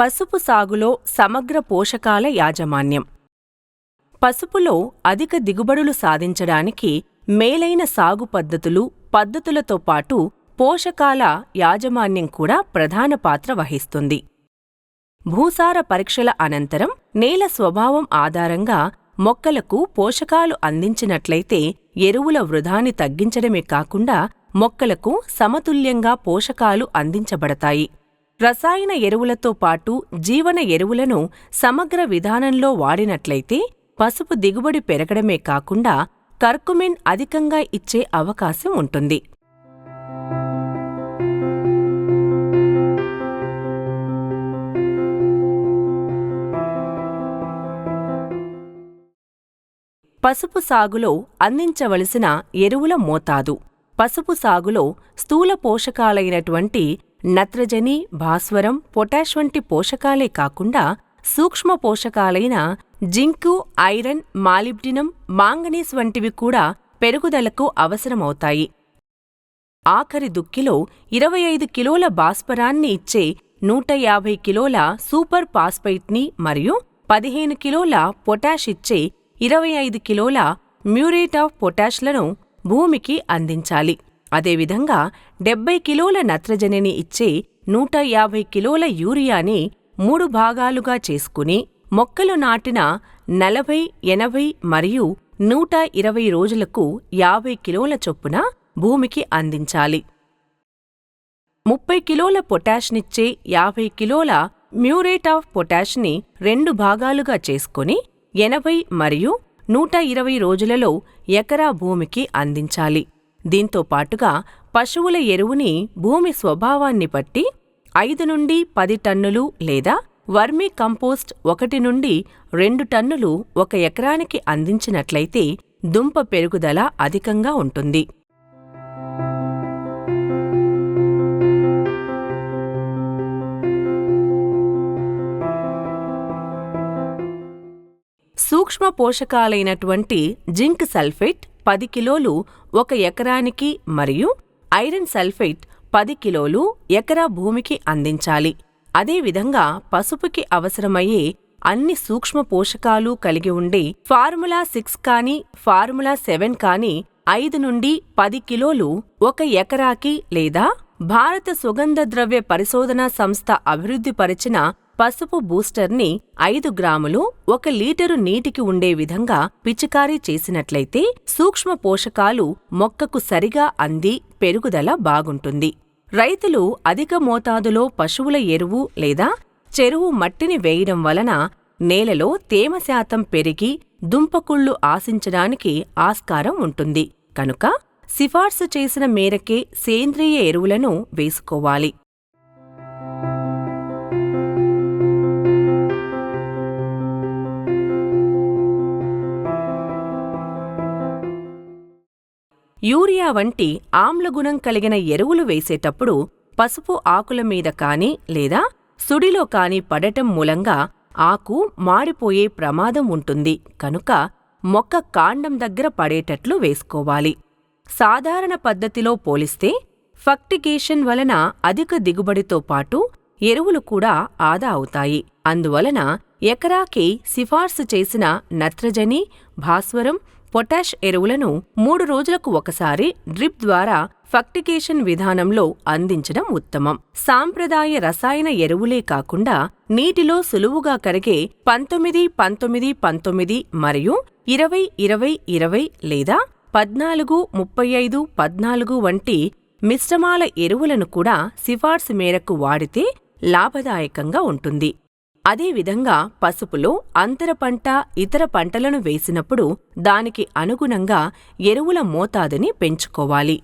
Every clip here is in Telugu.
పసుపు సాగులో సమగ్ర పోషకాల యాజమాన్యం. పసుపులో అధిక దిగుబడులు సాధించడానికి మేలైన సాగు పద్ధతులు పద్ధతులతో పాటు పోషకాల యాజమాన్యం కూడా ప్రధాన పాత్ర వహిస్తుంది. భూసార పరీక్షల అనంతరం నేల స్వభావం ఆధారంగా మొక్కలకు పోషకాలు అందించినట్లయితే ఎరువుల వృధాని తగ్గించడమే కాకుండా మొక్కలకు సమతుల్యంగా పోషకాలు అందించబడతాయి. రసాయన ఎరువులతో పాటు జీవన ఎరువులను సమగ్ర విధానంలో వాడినట్లయితే పసుపు దిగుబడి పెరగడమే కాకుండా కర్కుమిన్ అధికంగా ఇచ్చే అవకాశం ఉంటుంది. పసుపు సాగులో అందించవలసిన ఎరువుల మోతాదు. పసుపు సాగులో స్థూల పోషకాలైనటువంటి నత్రజని భాస్వరం పొటాష్ వంటి పోషకాలే కాకుండా సూక్ష్మ పోషకాలైన జింకు ఐరన్ మాలిబ్డినం మాంగనీస్ వంటివి కూడా పెరుగుదలకు అవసరమవుతాయి. ఆఖరి దుక్కిలో ఇరవై ఐదు కిలోల భాస్వరాన్ని ఇచ్చే నూట యాభై కిలోల సూపర్ పాస్పైట్ని మరియు పదిహేను కిలోల పొటాష్ ఇచ్చే ఇరవై ఐదు కిలోల మ్యూరేట్ ఆఫ్ పొటాష్లను భూమికి అందించాలి. అదేవిధంగా డెబ్బై కిలోల నత్రజనిని ఇచ్చే నూట యాభై కిలోల యూరియాని మూడు భాగాలుగా చేసుకుని మొక్కలు నాటిన నలభై ఎనభై మరియు నూట ఇరవై రోజులకు యాభై కిలోల చొప్పున భూమికి అందించాలి. ముప్పై కిలోల పొటాష్నిచ్చే యాభై కిలోల మ్యూరేట్ ఆఫ్ పొటాష్ని రెండు భాగాలుగా చేసుకొని ఎనభై మరియు నూట ఇరవై రోజులలో ఎకరా భూమికి అందించాలి. దీంతో పాటుగా పశువుల ఎరువుని భూమి స్వభావాన్ని బట్టి ఐదు నుండి పది టన్నులు లేదా వర్మీ కంపోస్ట్ ఒకటి నుండి రెండు టన్నులు ఒక ఎకరానికి అందించినట్లయితే దుంప పెరుగుదల అధికంగా ఉంటుంది. సూక్ష్మ పోషకాలైనటువంటి జింక్ సల్ఫేట్ పది కిలోలు ఒక ఎకరానికి మరియు ఐరన్ సల్ఫేట్ పది కిలోలు ఎకరా భూమికి అందించాలి. అదేవిధంగా పసుపుకి అవసరమయ్యే అన్ని సూక్ష్మ పోషకాలు కలిగి ఉండే ఫార్ములా సిక్స్ కానీ ఫార్ములా సెవెన్ కానీ ఐదు నుండి పది కిలోలు ఒక ఎకరాకి లేదా భారత సుగంధ ద్రవ్య పరిశోధనా సంస్థ అభివృద్ధిపరిచిన పసుపు బూస్టర్ని ఐదు గ్రాములు ఒక లీటరు నీటికి ఉండే విధంగా పిచికారీ చేసినట్లయితే సూక్ష్మ పోషకాలు మొక్కకు సరిగా అంది పెరుగుదల బాగుంటుంది. రైతులు అధిక మోతాదులో పశువుల ఎరువు లేదా చెరువు మట్టిని వేయడం వలన నేలలో తేమ శాతం పెరిగి దుంపకుళ్ళు ఆశించడానికి ఆస్కారం ఉంటుంది. కనుక సిఫార్సు చేసిన మేరకే సేంద్రియ ఎరువులను వేసుకోవాలి. యూరియా వంటి ఆమ్లగుణం కలిగిన ఎరువులు వేసేటప్పుడు పసుపు ఆకుల మీద కాని లేదా సుడిలో కాని పడటం మూలంగా ఆకు మాడిపోయే ప్రమాదం ఉంటుంది. కనుక మొక్క కాండం దగ్గర పడేటట్లు వేసుకోవాలి. సాధారణ పద్ధతిలో పోలిస్తే ఫక్టిగేషన్ వలన అధిక దిగుబడితో పాటు ఎరువులు కూడా ఆదా అవుతాయి. అందువలన ఎకరాకి సిఫార్సు చేసిన నత్రజని భాస్వరం పొటాష్ ఎరువులను మూడు రోజులకు ఒకసారి డ్రిప్ ద్వారా ఫక్టికేషన్ విధానంలో అందించడం ఉత్తమం. సాంప్రదాయ రసాయన ఎరువులే కాకుండా నీటిలో సులువుగా కరిగే పంతొమ్మిది పంతొమ్మిది పంతొమ్మిది మరియు ఇరవై ఇరవై ఇరవై లేదా పద్నాలుగు ముప్పై ఐదు పద్నాలుగు వంటి మిశ్రమాల ఎరువులను కూడా సిఫార్సు మేరకు వాడితే లాభదాయకంగా ఉంటుంది. అదేవిధంగా పసుపులో అంతర పంట ఇతర పంటలను వేసినప్పుడు దానికి అనుగుణంగా ఎరువుల మోతాదుని పెంచుకోవాలి.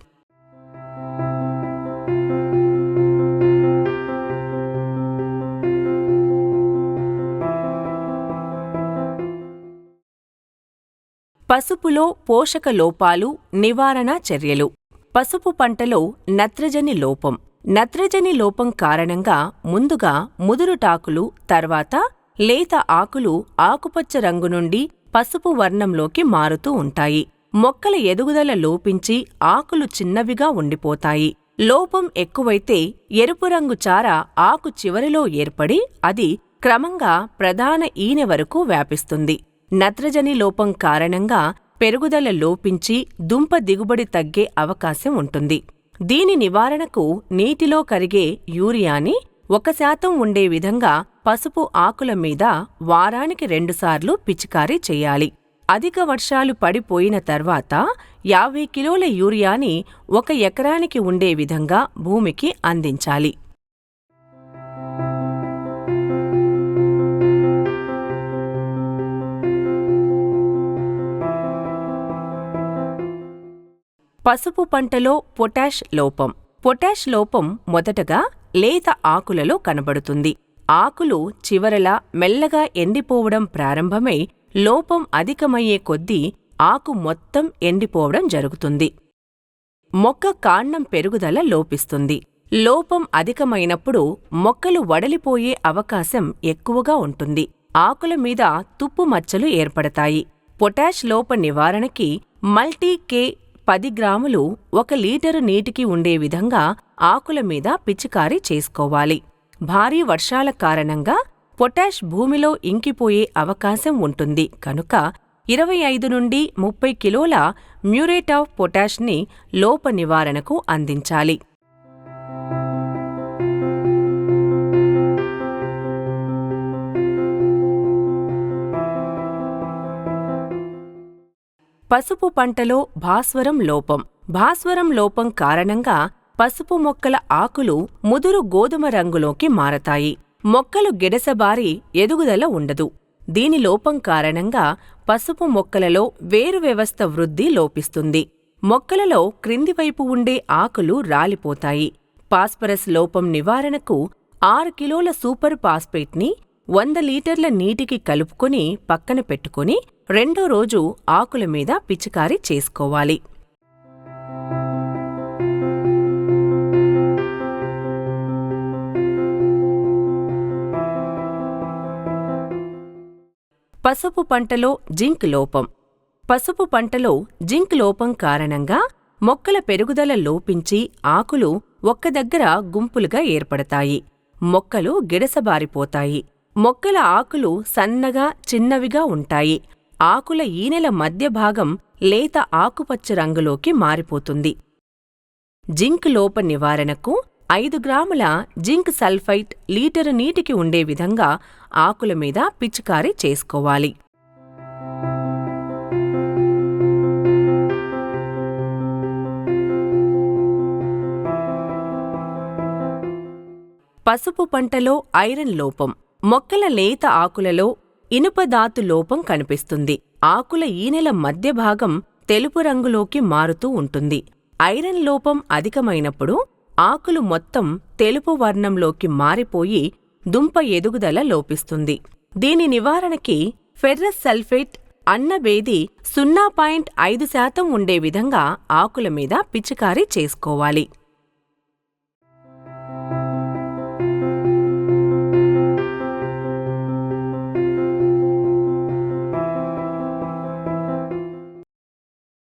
పసుపులో పోషక లోపాలు నివారణ చర్యలు. పసుపు పంటలో నత్రజని లోపం. నత్రజని లోపం కారణంగా ముందుగా ముదురుటాకులు తర్వాత లేత ఆకులు ఆకుపచ్చ రంగు నుండి పసుపు వర్ణంలోకి మారుతూ ఉంటాయి. మొక్కల ఎదుగుదల లోపించి ఆకులు చిన్నవిగా ఉండిపోతాయి. లోపం ఎక్కువైతే ఎరుపు రంగు చార ఆకు చివరిలో ఏర్పడి అది క్రమంగా ప్రధాన ఈనె వరకు వ్యాపిస్తుంది. నత్రజని లోపం కారణంగా పెరుగుదల లోపించి దుంప దిగుబడి తగ్గే అవకాశం ఉంటుంది. దీని నివారణకు నీటిలో కరిగే యూరియాని ఒక శాతం ఉండే విధంగా పసుపు ఆకుల మీద వారానికి రెండుసార్లు పిచికారీ చేయాలి. అధిక వర్షాలు పడిపోయిన తర్వాత యాభై కిలోల యూరియాని ఒక ఎకరానికి ఉండే విధంగా భూమికి అందించాలి. పసుపు పంటలో పొటాష్ లోపం. పొటాష్ లోపం మొదటగా లేత ఆకులలో కనబడుతుంది. ఆకులు చివరలా మెల్లగా ఎండిపోవడం ప్రారంభమై లోపం అధికమయ్యే కొద్దీ ఆకు మొత్తం ఎండిపోవడం జరుగుతుంది. మొక్క కాండం పెరుగుదల లోపిస్తుంది. లోపం అధికమైనప్పుడు మొక్కలు వడలిపోయే అవకాశం ఎక్కువగా ఉంటుంది. ఆకుల మీద తుప్పు మచ్చలు ఏర్పడతాయి. పొటాష్ లోప నివారణకి మల్టీ కే పది గ్రాములు ఒక లీటరు నీటికి ఉండే విధంగా ఆకుల మీద పిచికారీ చేసుకోవాలి. భారీ వర్షాల కారణంగా పొటాష్ భూమిలో ఇంకిపోయే అవకాశం ఉంటుంది. కనుక ఇరవై ఐదు నుండి ముప్పై కిలోల మ్యూరేట్ ఆఫ్ పొటాష్ని లోప నివారణకు అందించాలి. పసుపు పంటలో భాస్వరం లోపం. భాస్వరం లోపం కారణంగా పసుపు మొక్కల ఆకులు ముదురు గోధుమ రంగులోకి మారతాయి. మొక్కలు గిడసబారి ఎదుగుదల ఉండదు. దీని లోపం కారణంగా పసుపు మొక్కలలో వేరు వ్యవస్థ వృద్ధి లోపిస్తుంది. మొక్కలలో క్రిందివైపు ఉండే ఆకులు రాలిపోతాయి. పాస్పరస్ లోపం నివారణకు ఆరు కిలోల సూపర్ పాస్పేట్ని వంద లీటర్ల నీటికి కలుపుకొని పక్కన పెట్టుకొని రెండో రోజు ఆకుల మీద పిచికారీ చేసుకోవాలి. పసుపు పంటలో జింక్ లోపం. పసుపు పంటలో జింక్ లోపం కారణంగా మొక్కల పెరుగుదల లోపించి ఆకులు ఒక్క దగ్గర గుంపులుగా ఏర్పడతాయి. మొక్కలు గిడసబారిపోతాయి మొక్కల ఆకులు సన్నగా చిన్నవిగా ఉంటాయి. ఆకుల ఈనెల మధ్య భాగం లేత ఆకుపచ్చ రంగులోకి మారిపోతుంది. జింక్ లోప నివారణకు ఐదు గ్రాముల జింక్ సల్ఫైట్ లీటరు నీటికి ఉండే విధంగా ఆకుల మీద పిచికారీ చేసుకోవాలి. పసుపు పంటలో ఐరన్ లోపం. మొక్కల లేత ఆకులలో ఇనుపధాతు లోపం కనిపిస్తుంది. ఆకుల ఈనెల మధ్య భాగం తెలుపు రంగులోకి మారుతూ ఉంటుంది. ఐరన్ లోపం అధికమైనప్పుడు ఆకులు మొత్తం తెలుపు వర్ణంలోకి మారిపోయి దుంప ఎదుగుదల లోపిస్తుంది. దీని నివారణకి ఫెర్రస్ సల్ఫేట్ అన్నబేది సున్నా పాయింట్ ఐదు శాతం ఉండే విధంగా ఆకుల మీద పిచికారీ చేసుకోవాలి.